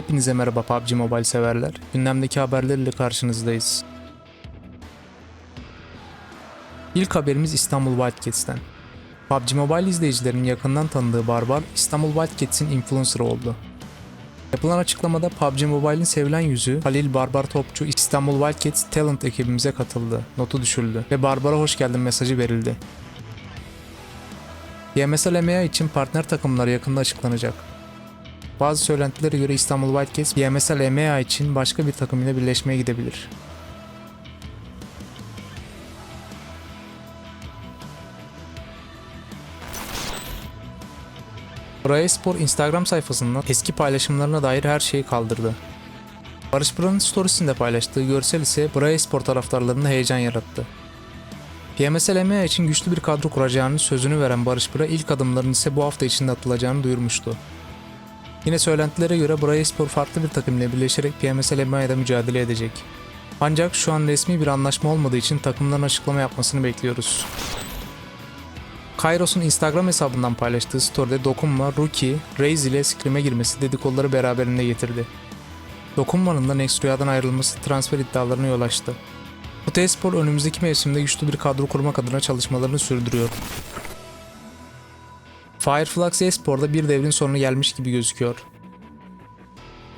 Hepinize merhaba PUBG Mobile severler. Gündemdeki haberlerle karşınızdayız. İlk haberimiz İstanbul Wildcats'ten. PUBG Mobile izleyicilerinin yakından tanıdığı Barbar, İstanbul Wildcats'in influencer'ı oldu. Yapılan açıklamada PUBG Mobile'in sevilen yüzü Halil Barbar Topçu İstanbul Wildcats Talent ekibimize katıldı. Notu düşürüldü ve Barbar'a hoş geldin mesajı verildi. YMSL EMEA için partner takımlar yakında açıklanacak. Bazı söylentilere göre İstanbul Wildcats YMSL EMEA için başka bir takım ile birleşmeye gidebilir. Raya Spor Instagram sayfasından eski paylaşımlarına dair her şeyi kaldırdı. Barış Pıra'nın storiesinde paylaştığı görsel ise Braya Spor taraftarlarında heyecan yarattı. PMSL EMEA için güçlü bir kadro kuracağını sözünü veren Barış Pıra ilk adımların ise bu hafta içinde atılacağını duyurmuştu. Yine söylentilere göre Braya Spor farklı bir takım ile birleşerek PMSL EMEA'da mücadele edecek. Ancak şu an resmi bir anlaşma olmadığı için takımların açıklama yapmasını bekliyoruz. Kairos'un Instagram hesabından paylaştığı storyde Dokunma, Rookie, Raze ile Scrim'e girmesi dedikoduları beraberinde getirdi. Dokunma'nın da Next Rüya'dan ayrılması transfer iddialarına yol açtı. Kutay Spor önümüzdeki mevsimde güçlü bir kadro kurmak adına çalışmalarını sürdürüyor. Fireflux Espor'da bir devrin sonu gelmiş gibi gözüküyor.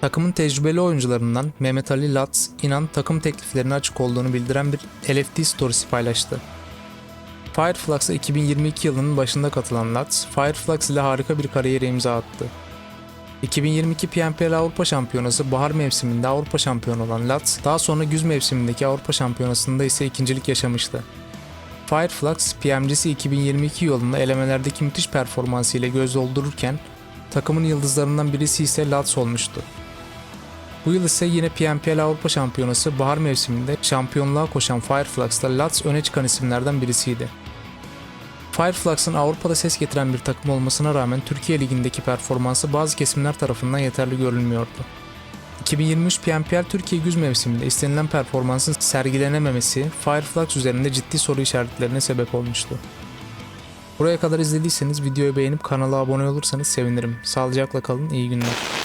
Takımın tecrübeli oyuncularından Mehmet Ali Latz, inan takım tekliflerine açık olduğunu bildiren bir LFT storiesi paylaştı. Fireflux'a 2022 yılının başında katılan Latz, Fireflux ile harika bir kariyere imza attı. 2022 PNPL Avrupa Şampiyonası bahar mevsiminde Avrupa şampiyonu olan Latz, daha sonra güz mevsimindeki Avrupa Şampiyonası'nda ise ikincilik yaşamıştı. Fireflux, PMG'si 2022 yolunda elemelerdeki müthiş performansıyla göz doldururken, takımın yıldızlarından birisi ise Latz olmuştu. Bu yıl ise yine PNPL Avrupa Şampiyonası bahar mevsiminde şampiyonluğa koşan Fireflux'ta Latz öne çıkan isimlerden birisiydi. Fireflux'ın Avrupa'da ses getiren bir takım olmasına rağmen Türkiye Ligi'ndeki performansı bazı kesimler tarafından yeterli görülmüyordu. 2023 PNPL Türkiye güz mevsiminde istenilen performansın sergilenememesi Fireflux üzerinde ciddi soru işaretlerine sebep olmuştu. Buraya kadar izlediyseniz videoyu beğenip kanala abone olursanız sevinirim. Sağlıcakla kalın, iyi günler.